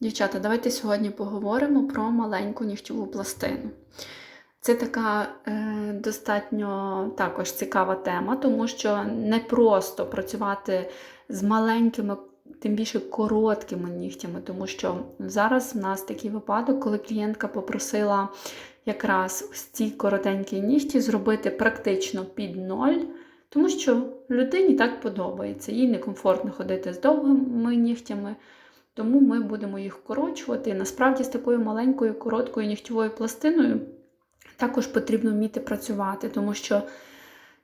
Дівчата, давайте сьогодні поговоримо про маленьку нігтєву пластину. Це така е, достатньо також цікава тема, тому що не просто працювати з маленькими, тим більше короткими нігтями, тому що зараз в нас такий випадок, коли клієнтка попросила якраз ось ці коротенькі нігті зробити практично під ноль, тому що людині так подобається. Їй некомфортно ходити з довгими нігтями. Тому ми будемо їх вкорочувати. І насправді з такою маленькою короткою нігтєвою пластиною також потрібно вміти працювати, тому що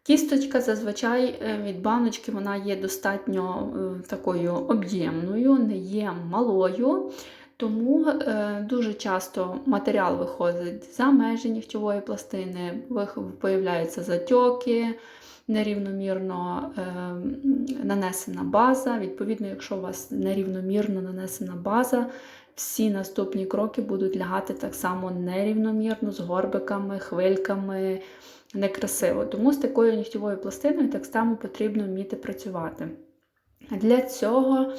кісточка зазвичай е, від баночки вона є достатньо е, такою об'ємною, не є малою. Тому е, дуже часто матеріал виходить за межі нігтєвої пластини, появляються затьоки, нерівномірно е, нанесена база. Відповідно, якщо у вас нерівномірно нанесена база, всі наступні кроки будуть лягати так само нерівномірно, з горбиками, хвильками, некрасиво. Тому з такою нігтєвою пластиною так само потрібно вміти працювати. Для цього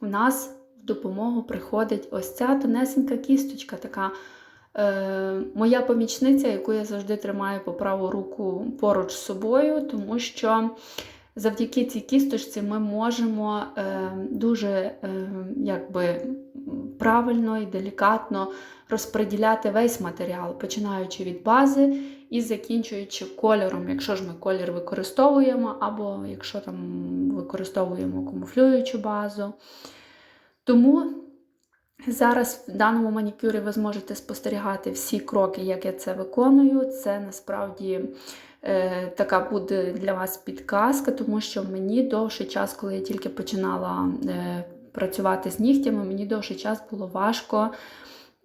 у нас в допомогу приходить ось ця тонесенька кісточка, така моя помічниця, яку я завжди тримаю по праву руку поруч з собою, тому що завдяки цій кісточці ми можемо е, дуже е, якби, правильно і делікатно розподіляти весь матеріал, починаючи від бази і закінчуючи кольором, якщо ж ми колір використовуємо, або якщо там використовуємо камуфлюючу базу. Тому зараз в даному манікюрі ви зможете спостерігати всі кроки, як я це виконую. Це насправді е, така буде для вас підказка, тому що мені довший час, коли я тільки починала е, працювати з нігтями, мені довший час було важко.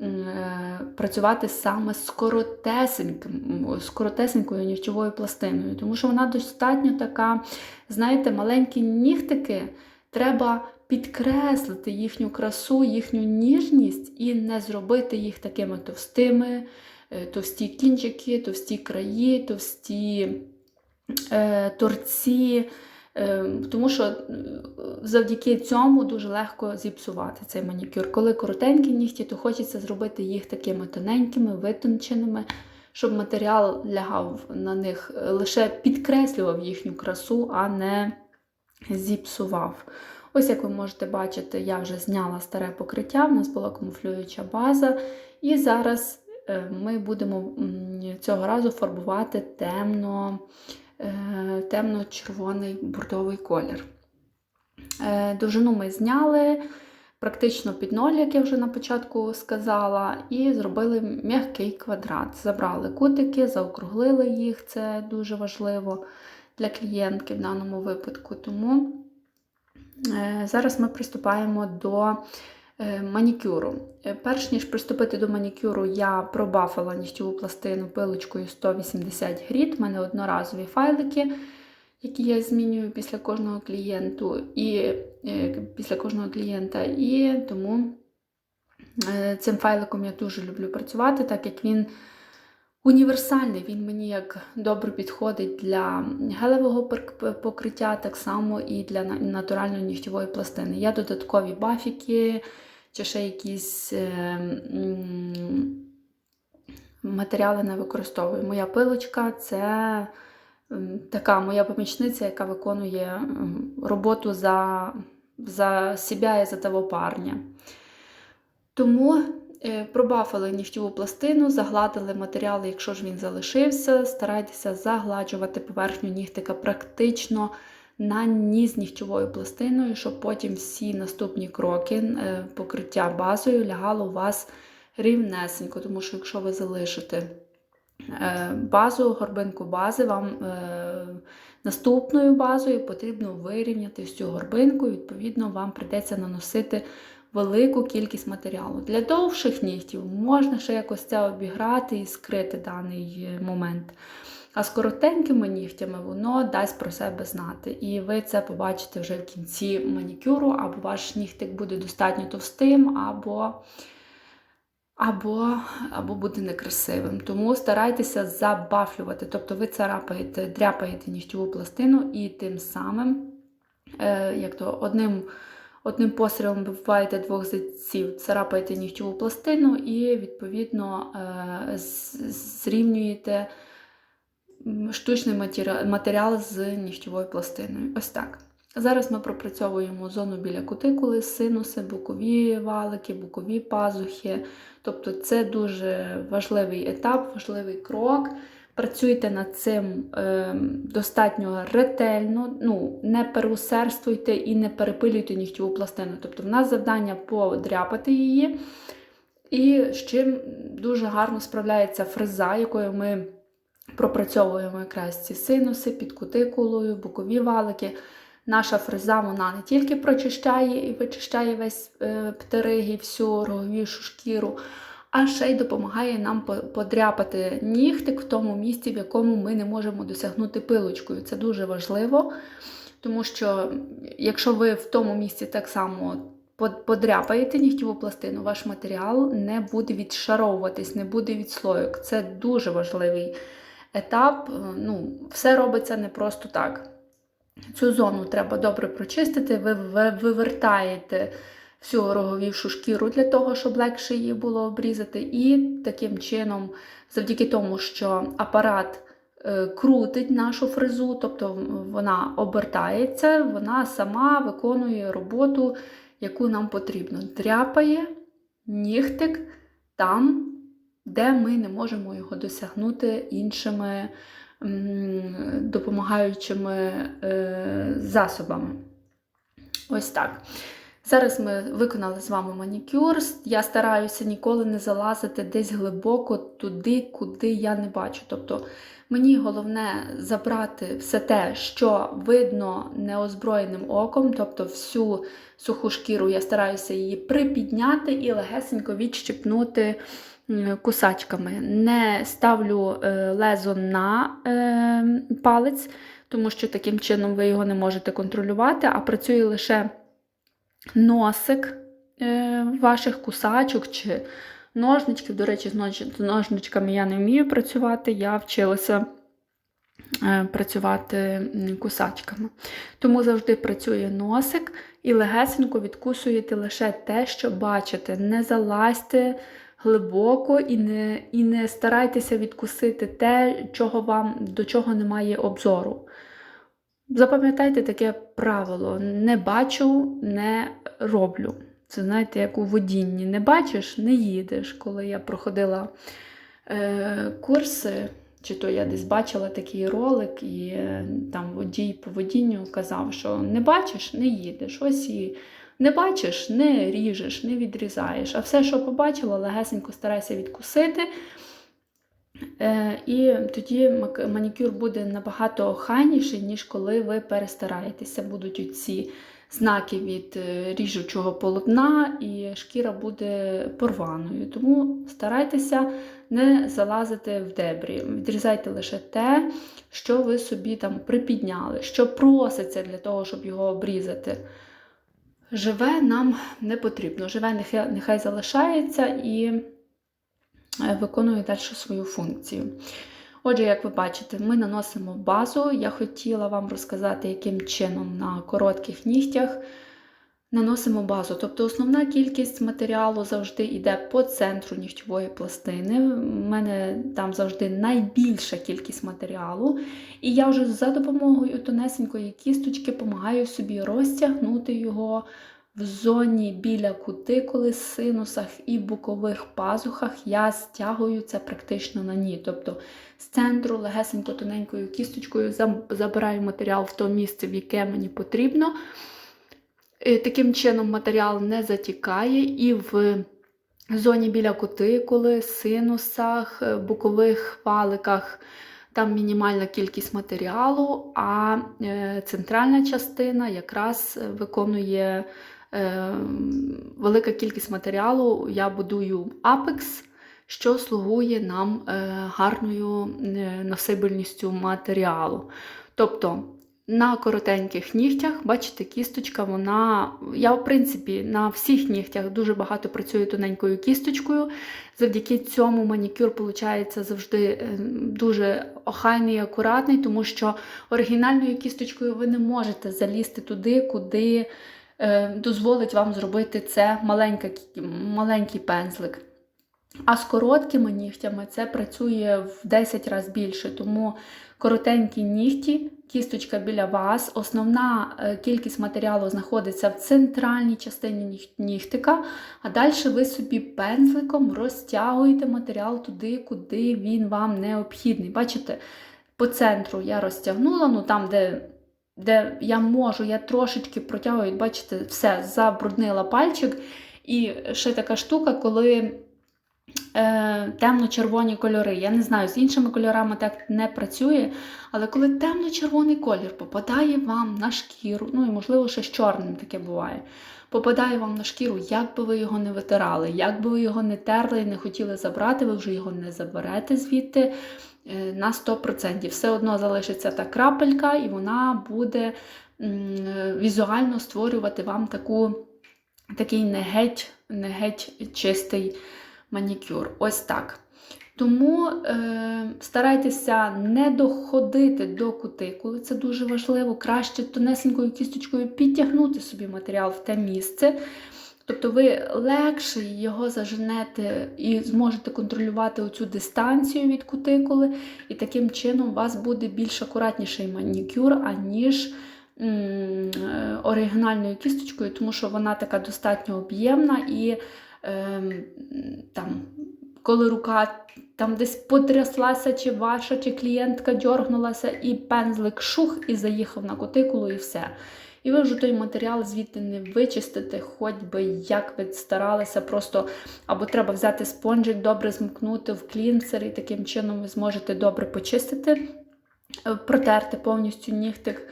Е, працювати саме з коротесенькою нігтєвою пластиною, тому що вона достатньо така, знаєте, маленькі нігтики треба підкреслити їхню красу, їхню ніжність і не зробити їх такими товстими, е, товсті кінчики, товсті краї, товсті е, торці. Е, тому що е, завдяки цьому дуже легко зіпсувати цей манікюр. Коли коротенькі нігті, то хочеться зробити їх такими тоненькими, витонченими, щоб матеріал лягав на них, лише підкреслював їхню красу, а не зіпсував. Ось, як ви можете бачити, я вже зняла старе покриття, в нас була камуфлююча база. І зараз е, ми будемо цього разу фарбувати темно, е, темно-червоний бордовий колір. Е, довжину ми зняли. Практично під ноль, як я вже на початку сказала, і зробили м'який квадрат. Забрали кутики, заокруглили їх, це дуже важливо для клієнтки в даному випадку. Тому зараз ми приступаємо до е, манікюру. Е, перш ніж приступити до манікюру, я пробафала нігтєву пластину пилочкою 180 гріт. У мене одноразові файлики, які я змінюю після кожного клієнту і після кожного клієнта. І тому цим файликом я дуже люблю працювати, так як він. Універсальний, він мені як добре підходить для гелевого покриття, так само і для натуральної нігтєвої пластини. Є додаткові бафіки чи ще якісь е, матеріали не використовую. Моя пилочка це така моя помічниця, яка виконує роботу за за себе і за того парня. Тому пробафили нігтєву пластину, загладили матеріал, якщо ж він залишився, старайтеся загладжувати поверхню нігтика практично на ніс нігтєвою пластиною, щоб потім всі наступні кроки е, покриття базою лягало у вас рівнесенько, тому що якщо ви залишите е, базу, горбинку бази, вам наступною базою потрібно вирівняти всю горбинку, і відповідно, вам прийдеться наносити велику кількість матеріалу. Для довших нігтів можна ще якось це обіграти і скрити даний е, момент. А з коротенькими нігтями воно дасть про себе знати. І ви це побачите вже в кінці манікюру, або ваш нігтик буде достатньо товстим, або або, або буде некрасивим. Тому старайтеся забафлювати. Тобто ви царапаєте, дряпаєте нігтєву пластину і тим самим, е, як то одним одним пострілом вбиваєте двох зайців, царапаєте нігтєву пластину і, відповідно, е, зрівнюєте штучний матеріал з нігтєвою пластиною. Ось так. Зараз ми пропрацьовуємо зону біля кутикули, синуси, бокові валики, бокові пазухи. Тобто це дуже важливий етап, важливий крок. Працюйте над цим е, достатньо ретельно, ну, не переусердствуйте і не перепилюйте нігтєву пластину. Тобто в нас завдання подряпати її. І з чим дуже гарно справляється фреза, якою ми пропрацьовуємо якраз ці синуси під кутикулою, бокові валики. Наша фреза вона не тільки прочищає і вичищає весь е, птериг всю роговішу шкіру, а ще й допомагає нам подряпати нігтик в тому місці, в якому ми не можемо досягнути пилочкою. Це дуже важливо, тому що якщо ви в тому місці так само подряпаєте нігтєву пластину, ваш матеріал не буде відшаровуватись, не буде відслойок. Це дуже важливий етап. Ну, все робиться не просто так. Цю зону треба добре прочистити, ви- вивертаєте всю роговівшу шкіру для того, щоб легше її було обрізати. І таким чином, завдяки тому, що апарат е, крутить нашу фрезу, тобто вона обертається, вона сама виконує роботу, яку нам потрібно. Дряпає нігтик там, де ми не можемо його досягнути іншими допомагаючими е, засобами. Ось так. Зараз ми виконали з вами манікюр. Я стараюся ніколи не залазити десь глибоко туди, куди я не бачу. Тобто мені головне забрати все те, що видно неозброєним оком, тобто всю суху шкіру я стараюся її припідняти і легесенько відщипнути кусачками. Не ставлю е, лезо на е, палець, тому що таким чином ви його не можете контролювати, а працює лише носик е, ваших кусачок чи ножничків. До речі, з ножничками я не вмію працювати, я вчилася е, працювати кусачками. Тому завжди працює носик і легесенько відкусуєте лише те, що бачите. Не залазьте глибоко і не, і не старайтеся відкусити те, чого вам, до чого немає обзору. Запам'ятайте таке правило: не бачу, не роблю. Це знаєте, як у водінні. Не бачиш, не їдеш. Коли я проходила е, курси, чи то я десь бачила такий ролик, і е, там водій по водінню казав, що не бачиш, не їдеш. Ось і не бачиш, не ріжеш, не відрізаєш. А все, що побачила, легесенько старайся відкусити. Е, І тоді манікюр буде набагато охайніший, ніж коли ви перестараєтеся. Будуть оці знаки від е, ріжучого полотна, і шкіра буде порваною. Тому старайтеся не залазити в дебрі. Відрізайте лише те, що ви собі там припідняли, що проситься для того, щоб його обрізати. Живе нам не потрібно. Живе нехай, залишається і виконує далі свою функцію. Отже, як ви бачите, ми наносимо базу. Я хотіла вам розказати, яким чином на коротких нігтях наносимо базу. Тобто основна кількість матеріалу завжди йде по центру нігтєвої пластини. У мене там завжди найбільша кількість матеріалу. І я вже за допомогою тонесенької кісточки допомагаю собі розтягнути його в зоні біля кутикули, синусах і бокових пазухах. Я стягую це практично на ні. Тобто з центру легесенько тоненькою кісточкою забираю матеріал в то місце, в яке мені потрібно. Е, Таким чином матеріал не затікає і в зоні біля кутикули, синусах, е, бокових валиках там мінімальна кількість матеріалу, а е, центральна частина якраз виконує велика кількість матеріалу. Я будую апекс, що слугує нам е, гарною е, носибельністю матеріалу. Тобто на коротеньких нігтях, бачите, кісточка, вона. Я, в принципі, на всіх нігтях дуже багато працюю тоненькою кісточкою. Завдяки цьому манікюр виходить завжди е, дуже охайний і акуратний, тому що оригінальною кісточкою ви не можете залізти туди, куди дозволить вам зробити це маленький пензлик. А з короткими нігтями це працює в 10 разів більше, тому коротенькі нігті, кісточка біля вас. Основна е, кількість матеріалу знаходиться в центральній частині нігтика, а далі ви собі пензликом розтягуєте матеріал туди, куди він вам необхідний. Бачите, по центру я розтягнула, ну там, де. Де я можу, я трошечки протягую, бачите, все, забруднила пальчик. І ще така штука, коли е, темно-червоні кольори. Я не знаю, з іншими кольорами так не працює, але коли темно-червоний колір попадає вам на шкіру, ну і можливо ще з чорним таке буває. Попадає вам на шкіру, як би ви його не витирали, як би ви його не терли і не хотіли забрати, ви вже його не заберете звідти е, на 100%. Все одно залишиться та крапелька, і вона буде візуально створювати вам таку, такий не геть, не геть чистий манікюр. Ось так. Тому е, старайтеся не доходити до кутикули, це дуже важливо. Краще тонесенькою кісточкою підтягнути собі матеріал в те місце. Тобто ви легше його заженете і зможете контролювати оцю дистанцію від кутикули, і таким чином у вас буде більш акуратніший манікюр, аніж м, е, оригінальною кісточкою, тому що вона така достатньо об'ємна і ем, там, коли рука там десь потряслася, чи ваша, чи клієнтка дьоргнулася, і пензлик шух і заїхав на кутикулу, і все. І ви вже той матеріал звідти не вичистите, хоч би як ви старалися, просто або треба взяти спонжик, добре змкнути в клінцер, і таким чином ви зможете добре почистити, е, протерти повністю нігтик.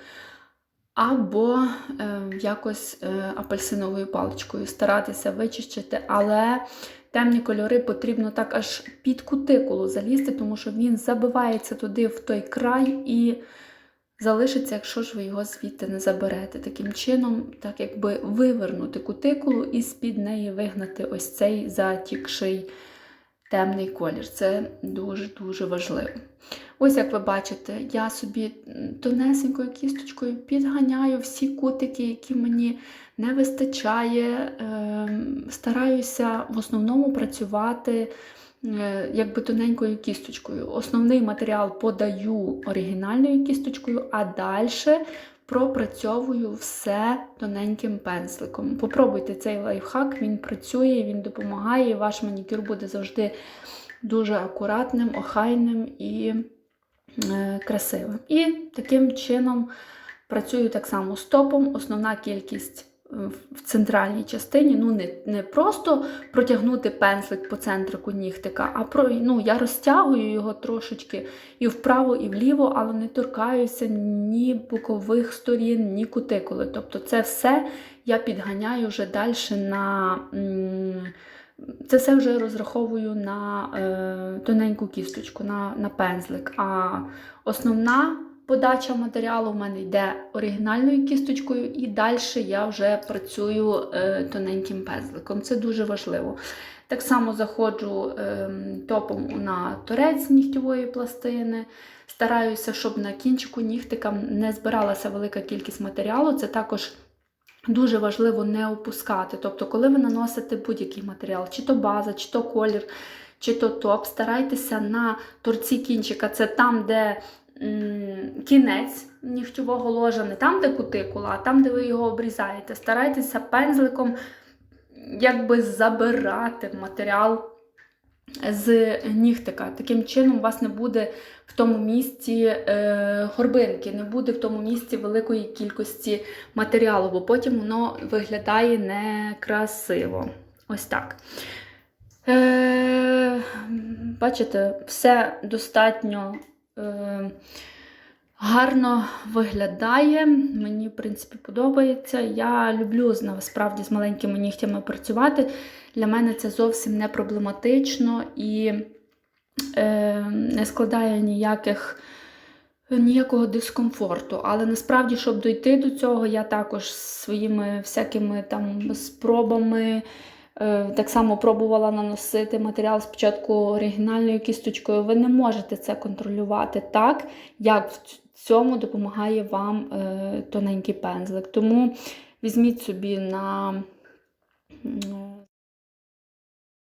Або е, якось е, апельсиновою паличкою старатися вичистити, але темні кольори потрібно так аж під кутикулу залізти, тому що він забивається туди в той край і залишиться, якщо ж ви його звідти не заберете. Таким чином, так якби вивернути кутикулу і з-під неї вигнати ось цей затікший темний колір. Це дуже-дуже важливо. Ось, як ви бачите, я собі тонесенькою кісточкою підганяю всі кутики, які мені не вистачає. Ем, Стараюся в основному працювати е, якби тоненькою кісточкою. Основний матеріал подаю оригінальною кісточкою, а далі пропрацьовую все тоненьким пензликом. Попробуйте цей лайфхак, він працює, він допомагає, і ваш манікюр буде завжди дуже акуратним, охайним і красивим. І таким чином працюю так само з топом. Основна кількість е, в центральній частині, ну не не просто протягнути пензлик по центрику нігтика, а про, ну, я розтягую його трошечки і вправо, і вліво, але не торкаюся ні бокових сторін, ні кутикули. Тобто це все я підганяю вже далі на. М це все вже розраховую на е, тоненьку кісточку, на на пензлик. А основна подача матеріалу в мене йде оригінальною кісточкою, і далі я вже працюю е, тоненьким пензликом. Це дуже важливо. Так само заходжу е, топом на торець нігтєвої пластини. Стараюся, щоб на кінчику нігтика не збиралася велика кількість матеріалу. Це також Дуже важливо не опускати. Тобто, коли ви наносите будь-який матеріал, чи то база, чи то колір, чи то топ, старайтеся на торці кінчика, це там, де м кінець нігтєвого ложа, не там, де кутикула, а там, де ви його обрізаєте. Старайтеся пензликом якби забирати матеріал з нігтика. Таким чином, у вас не буде в тому місці е, горбинки, не буде в тому місці великої кількості матеріалу, бо потім воно виглядає некрасиво. Ось так. Е, Бачите, все достатньо. Е, Гарно виглядає, мені, в принципі, подобається. Я люблю насправді з маленькими нігтями працювати. Для мене це зовсім не проблематично і е, не складає ніяких, ніякого дискомфорту. Але насправді, щоб дойти до цього, я також своїми всякими там спробами. Е, так само пробувала наносити матеріал спочатку оригінальною кісточкою. Ви не можете це контролювати так, як в цьому допомагає вам е, тоненький пензлик. Тому візьміть собі на